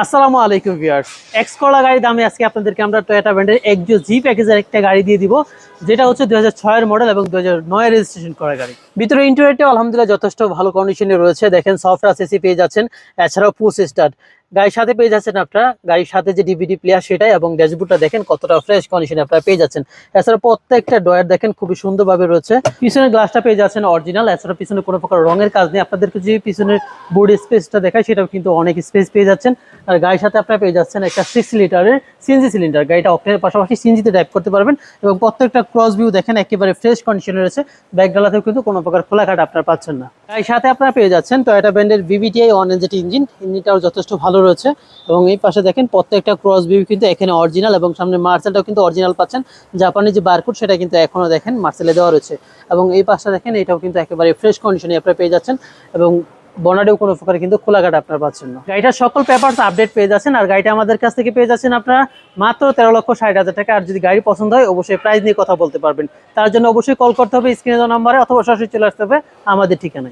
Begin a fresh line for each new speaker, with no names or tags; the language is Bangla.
আসসালামু আলাইকুম ভিউয়ার্স। এক্স কলা গাড়ির দামে আজকে আপনাদেরকে আমরা টয়োটা ব্র্যান্ডের একজো জি প্যাকেজের একটা গাড়ি দিয়ে দিব, যেটা হচ্ছে দুই হাজার মডেল এবং দুই হাজার রেজিস্ট্রেশন করা গাড়ি। ভিতরে ইন্টারনেটে আলহামদুলিল্লাহ যথেষ্ট ভালো কন্ডিশনে রয়েছে। দেখেন সফটওয়্যার এসি পেয়ে যাচ্ছেন, এছাড়াও পুশ স্টার্ট গাড়ির সাথে পেয়ে যাচ্ছেন আপনারা, গাড়ির সাথে যে ডিভিডি প্লেয়ার সেটাই এবং ড্যাশবোর্ডটা দেখেন কতটা ফ্রেশ কন্ডিশনে আপনারা পেয়ে যাচ্ছেন। এছাড়া প্রত্যেকটা ডয়ার দেখেন খুবই সুন্দরভাবে রয়েছে। পিছনের গ্লাসটা পেয়ে যাচ্ছেন অরিজিনাল এছাড়া পিছনে কোনো প্রকার রঙের কাজ নেই। আপনাদেরকে যে পিছনের বোর্ড স্পেসটা দেখায় সেটাও কিন্তু অনেক স্পেস পেয়ে যাচ্ছেন। আর গাড়ির সাথে আপনারা পেয়ে যাচ্ছেন একটা সিক্স লিটারের সিএনজি সিলিন্ডার গাড়িটা অক্টেনের পাশাপাশি সিএনজিতে ড্রাইভ করতে পারবেন এবং প্রত্যেকটা ক্রস ভিউ দেখেন, একেবারে ফ্রেশ কন্ডিশনে রয়েছে। ব্যাকডালাতেও কিন্তু কোনো প্রকার খোলাঘাট আপনারা পাচ্ছেন না। গাড়ির সাথে আপনারা পেয়ে যাচ্ছেন টয়োটা ব্র্যান্ডের বিবিটিআই ওয়ান এনজেটি ইঞ্জিন ইঞ্জিনটাও যথেষ্ট ভালো রয়েছে এবং এই পাশে দেখেন প্রত্যেকটা ক্রস ভিউ কিন্তু এখানে অরিজিনাল এবং সামনে মার্সেলটাও কিন্তু অরিজিনাল পাচ্ছেন। জাপানি যে বারকোড সেটা কিন্তু এখনও দেখেন মার্সেলে দেওয়া রয়েছে। এবং এই পাশটা দেখেন এটাও কিন্তু একেবারে ফ্রেশ কন্ডিশনে আপনারা পেয়ে যাচ্ছেন এবং বনারেও কোনো প্রকার কিন্তু খোলাঘাট আপনার পাচ্ছেন না। গাড়িটার সকল পেপারস আপডেট পেয়ে যাচ্ছেন, আর গাড়িটা আমাদের কাছ থেকে পেয়ে যাচ্ছেন আপনারা মাত্র তেরো লক্ষ ষাট হাজার টাকা। আর যদি গাড়ি পছন্দ হয়, অবশ্যই প্রাইস নিয়ে কথা বলতে পারবেন। তার জন্য অবশ্যই কল করতে হবে স্ক্রিনে দেওয়া নাম্বারে অথবা সরাসরি চলে আসতে হবে আমাদের ঠিকানায়।